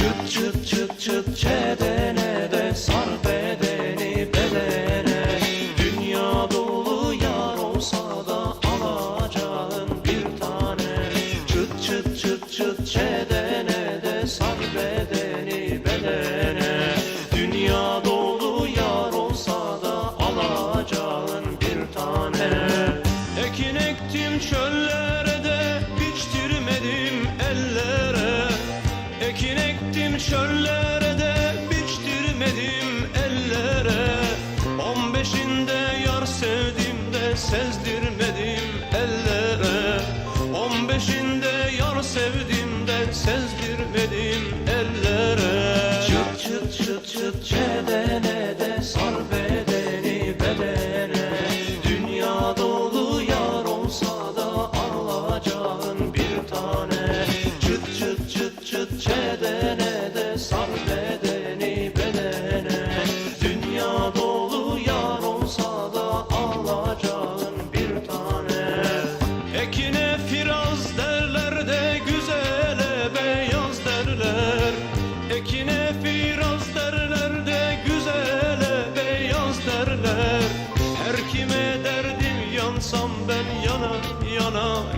Çıt çıt çıt çıt çerez şöllere de biçtirmedim ellere. On beşinde yar sevdim de sezdirmedim ellere. On beşinde yar sevdim de sezdirmedim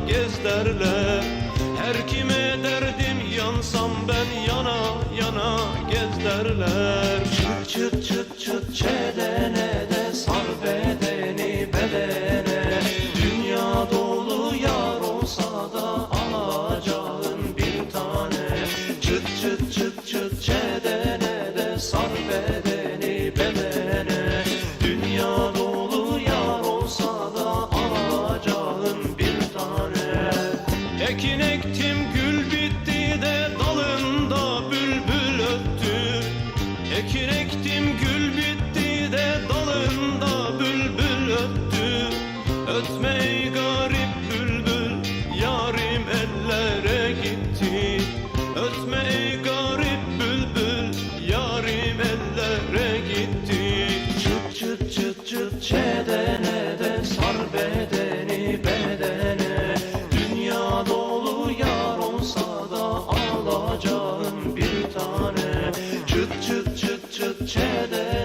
gez derler Her kime derdim yansam ben yana yana gez derler Ekin ektim gül bitti de dalında bülbül öttü. Ekin ektim gül bitti de dalında bülbül öttü. Ötme garip bülbül yarim ellere gitti. Ötme Chad.